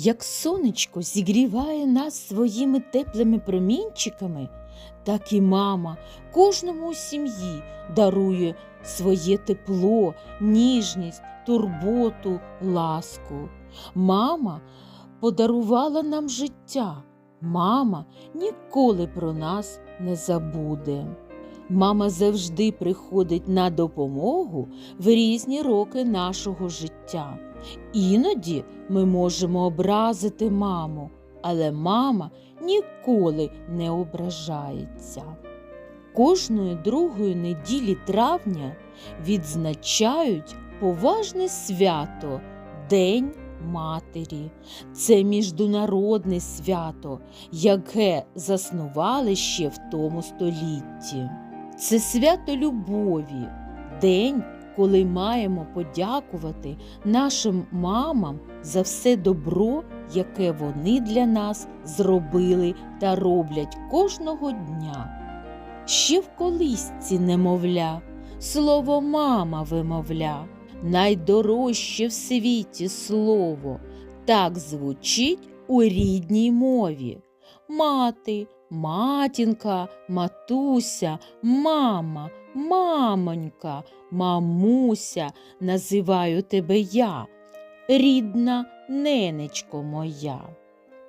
Як сонечко зігріває нас своїми теплими промінчиками, так і мама кожному у сім'ї дарує своє тепло, ніжність, турботу, ласку. Мама подарувала нам життя. Мама ніколи про нас не забуде. Мама завжди приходить на допомогу в різні роки нашого життя. Іноді ми можемо образити маму, але мама ніколи не ображається. Кожної другої неділі травня відзначають поважне свято День Матері. Це міжнародне свято, яке заснували ще в тому столітті. Це свято любові, день, коли маємо подякувати нашим мамам за все добро, яке вони для нас зробили та роблять кожного дня. Ще в колисці немовля, слово мама вимовля, найдорожче в світі слово, так звучить у рідній мові. Мати, матінка, матуся, мама, мамонька, мамуся, називаю тебе я, рідна ненечко моя.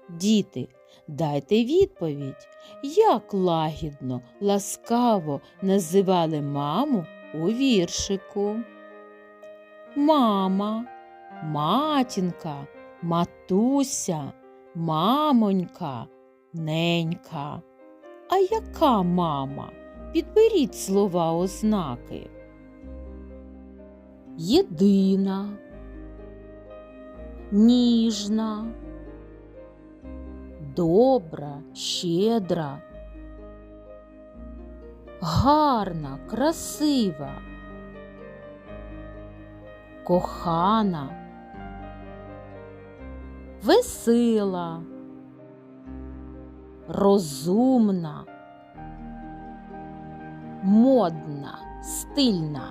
Діти, дайте відповідь, як лагідно, ласкаво називали маму у віршику. Мама, матінка, матуся, мамонька, ненька. А яка мама? Підберіть слова ознаки. Єдина, ніжна, добра, щедра, гарна, красива, кохана, весела, розумна, модна, стильна,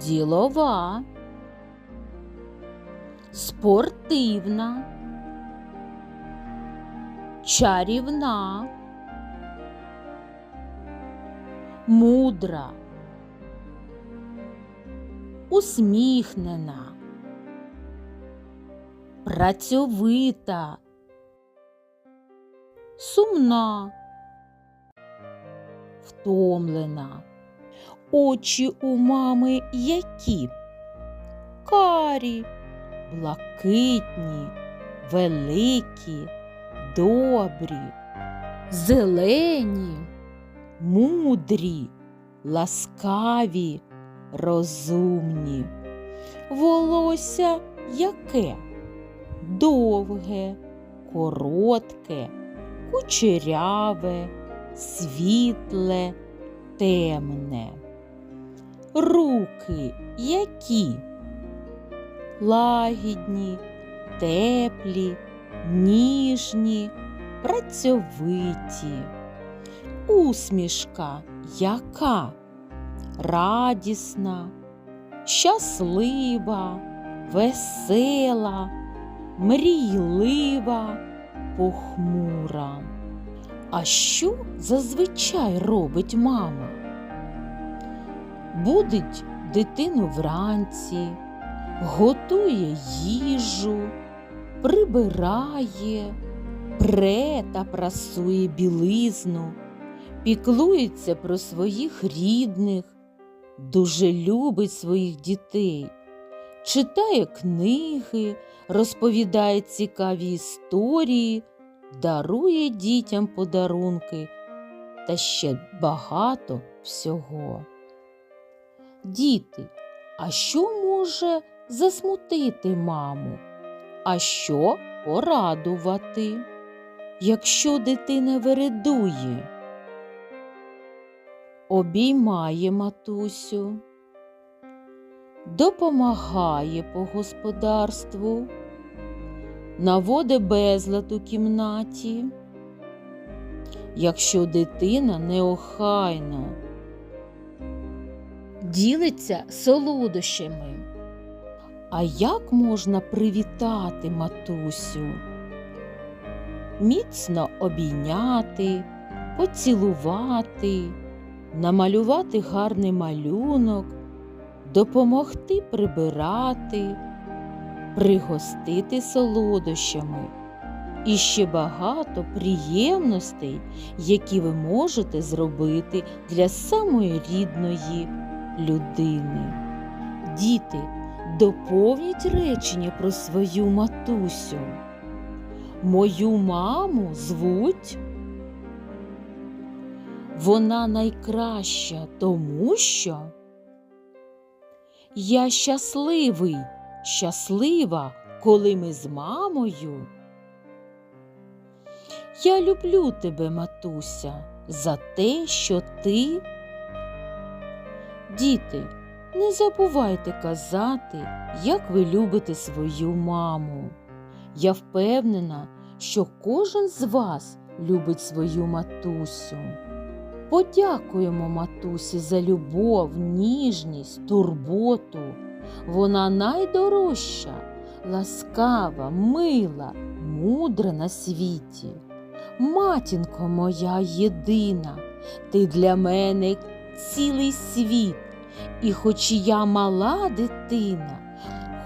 ділова, спортивна, чарівна, мудра, усміхнена, працьовита, сумна, втомлена. Очі у мами які? Карі, блакитні, великі, добрі, зелені, мудрі, ласкаві, розумні. Волосся яке? Довге, коротке, кучеряве, світле, темне. Руки які? Лагідні, теплі, ніжні, працьовиті. Усмішка яка? Радісна, щаслива, весела, мрійлива, похмура. А що зазвичай робить мама? Будить дитину вранці, готує їжу, прибирає, пре та прасує білизну, піклується про своїх рідних, дуже любить своїх дітей, читає книги, розповідає цікаві історії, дарує дітям подарунки та ще багато всього. Діти, а що може засмутити маму? А що порадувати? Якщо дитина вередує, обіймає матусю, допомагає по господарству, наводить безлад у кімнаті, якщо дитина неохайна, ділиться солодощами, А як можна привітати матусю? Міцно обійняти, поцілувати, намалювати гарний малюнок, допомогти прибирати, пригостити солодощами і ще багато приємностей, які ви можете зробити для самої рідної людини. Діти, доповніть речення про свою матусю. Мою маму звуть. Вона найкраща, тому що я щасливий, щаслива, коли ми з мамою. Я люблю тебе, матуся, за те, що ти. Діти, не забувайте казати, як ви любите свою маму. Я впевнена, що кожен з вас любить свою матусю. Подякуємо матусі за любов, ніжність, турботу. Вона найдорожча, ласкава, мила, мудра на світі. Матінко моя єдина, ти для мене цілий світ. І хоч я мала дитина,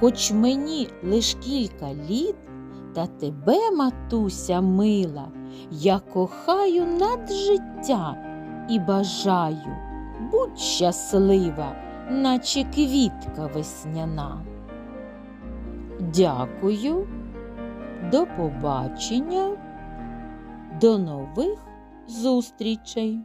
хоч мені лиш кілька літ, та тебе, матуся мила, я кохаю над життя і бажаю, будь щаслива, наче квітка весняна. Дякую, до побачення, до нових зустрічей!